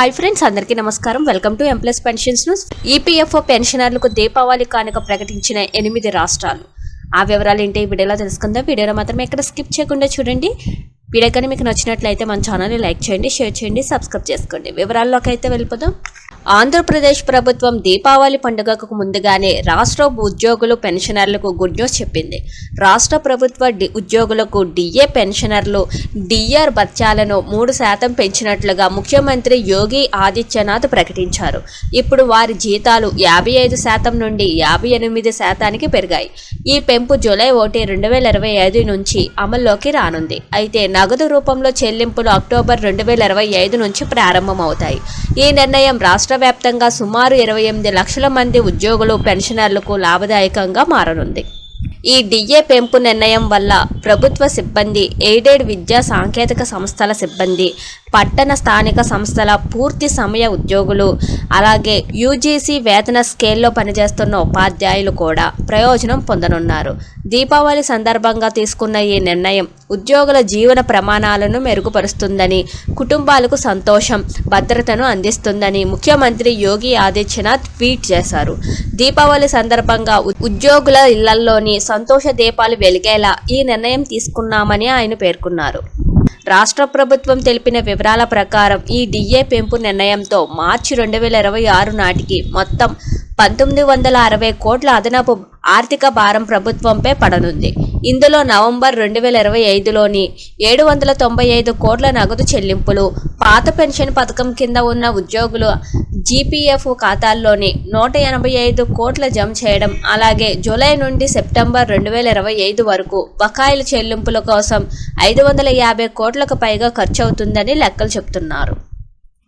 Hi friends అందరికీ నమస్కారం. Welcome to ఎంప్లస్ pensions news EPFO పెన్షనర్లకు దీపావళి కానుక ప్రకటించిన ఎనిమిది రాష్ట్రాలు. ఆ వివరాలు ఏంటి వీడియోలో తెలుసుకుందాం. వీడియోలో మాత్రం ఎక్కడ స్కిప్ చేయకుండా చూడండి. వీడియో కానీ మీకు నచ్చినట్లయితే మన ఛానల్ని లైక్ చేయండి షేర్ చేయండి సబ్స్క్రైబ్ చేసుకోండి. వివరాల్లోకి అయితే వెళ్ళిపోదాం. ఆంధ్రప్రదేశ్ ప్రభుత్వం దీపావళి పండుగకు ముందుగానే రాష్ట్ర ఉద్యోగులు పెన్షనర్లకు గుడ్ న్యూస్ చెప్పింది. రాష్ట్ర ప్రభుత్వ డి ఉద్యోగులకు డిఏ పెన్షనర్లు డిఆర్ బత్యాలను మూడు శాతం పెంచినట్లుగా ముఖ్యమంత్రి యోగి ఆదిత్యనాథ్ ప్రకటించారు. ఇప్పుడు వారి జీతాలు యాభై ఐదు శాతం నుండి యాభై ఎనిమిది శాతానికి పెరిగాయి. ఈ పెంపు జూలై ఒకటి రెండు వేల ఇరవై ఐదు నుంచి అమల్లోకి రానుంది. అయితే నగదు రూపంలో చెల్లింపులు అక్టోబర్ రెండు వేల ఇరవై ఐదు నుంచి ప్రారంభమవుతాయి. ఈ నిర్ణయం రాష్ట్ర రాష్ట్ర వ్యాప్తంగా సుమారు ఇరవై ఎనిమిది లక్షల మంది ఉద్యోగులు పెన్షనర్లకు లాభదాయకంగా మారనుంది. ఈ డిఏ పెంపు నిర్ణయం వల్ల ప్రభుత్వ సిబ్బంది ఎయిడెడ్ విద్యా సాంకేతిక సంస్థల సిబ్బంది పట్టణ స్థానిక సంస్థల పూర్తి సమయ ఉద్యోగులు అలాగే యూజీసీ వేతన స్కేల్లో పనిచేస్తున్న ఉపాధ్యాయులు కూడా ప్రయోజనం పొందనున్నారు. దీపావళి సందర్భంగా తీసుకున్న ఈ నిర్ణయం ఉద్యోగుల జీవన ప్రమాణాలను మెరుగుపరుస్తుందని కుటుంబాలకు సంతోషం భద్రతను అందిస్తుందని ముఖ్యమంత్రి యోగి ఆదిత్యనాథ్ ట్వీట్ చేశారు. దీపావళి సందర్భంగా ఉ- ఉద్యోగుల ఇళ్ళల్లోని సంతోష దీపాలు వెలిగేలా ఈ నిర్ణయం తీసుకున్నామని ఆయన పేర్కొన్నారు. రాష్ట్ర ప్రభుత్వం తెలిపిన వివరాల ప్రకారం ఈ డిఏ పెంపు నిర్ణయంతో మార్చి రెండు వేల ఇరవై ఆరు నాటికి మొత్తం పంతొమ్మిది వందల అరవై కోట్ల అదనపు ఆర్థిక భారం ప్రభుత్వంపై పడనుంది. ఇందులో నవంబర్ రెండు వేల ఇరవై ఐదులోని ఏడు వందల తొంభై ఐదు కోట్ల నగదు చెల్లింపులు పాత పెన్షన్ పథకం కింద ఉన్న ఉద్యోగులు జీపీఎఫ్ ఖాతాల్లోని నూట ఎనభై ఐదు కోట్ల జమ చేయడం అలాగే జూలై నుండి సెప్టెంబర్ రెండు వేల ఇరవై ఐదు వరకు బకాయిల చెల్లింపుల కోసం ఐదు వందల యాభై కోట్లకు పైగా ఖర్చు అవుతుందని లెక్కలు చెబుతున్నారు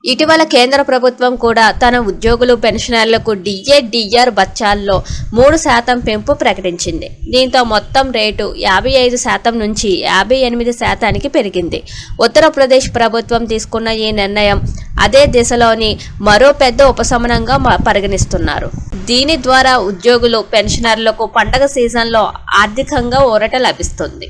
ఇటీవల కేంద్ర ప్రభుత్వం కూడా తన ఉద్యోగులు పెన్షనర్లకు డిఏ డిఆర్ బచ్చాల్లో మూడు శాతం పెంపు ప్రకటించింది. దీంతో మొత్తం రేటు యాభై ఐదు శాతం నుంచి యాభై ఎనిమిది శాతానికి పెరిగింది. ఉత్తరప్రదేశ్ ప్రభుత్వం తీసుకున్న ఈ నిర్ణయం అదే దిశలోని మరో పెద్ద ఉపశమనంగా మ- పరిగణిస్తున్నారు. దీని ద్వారా ఉద్యోగులు పెన్షనర్లకు పండగ సీజన్లో ఆర్థికంగా ఊరట లభిస్తుంది.